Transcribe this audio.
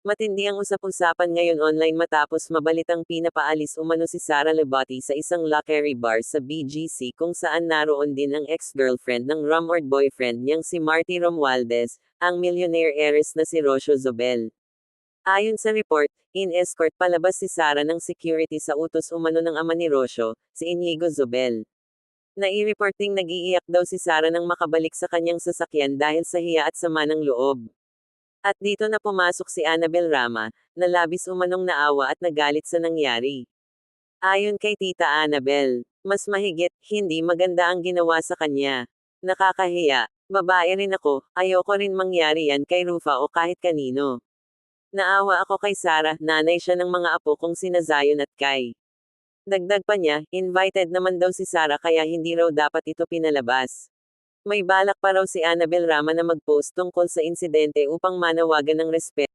Matindi ang usap-usapan ngayon online matapos mabalitang pinapaalis umano si Sara Lebati sa isang Lackery bar sa BGC kung saan naroon din ang ex-girlfriend ng rumored boyfriend niyang si Marty Romualdez, ang millionaire heiress na si Rocio Zobel. Ayon sa report, in-escort palabas si Sara ng security sa utos umano ng ama ni Rocio, si Inigo Zobel. Nai-reporting nag-iiyak daw si Sara nang makabalik sa kanyang sasakyan dahil sa hiya at sama ng loob. At dito na pumasok si Annabel Rama, na labis umanong naawa at nagalit sa nangyari. Ayon kay Tita Annabel, mas mahigit, hindi maganda ang ginawa sa kanya. Nakakahiya, babae rin ako, ayoko rin mangyari yan kay Rufa o kahit kanino. Naawa ako kay Sarah, nanay siya ng mga apo kong sina Zion at Kai. Dagdag pa niya, invited naman daw si Sarah kaya hindi raw dapat ito pinalabas. May balak pa raw si Annabel Rama na mag-post tungkol sa insidente upang manawagan ng respeto.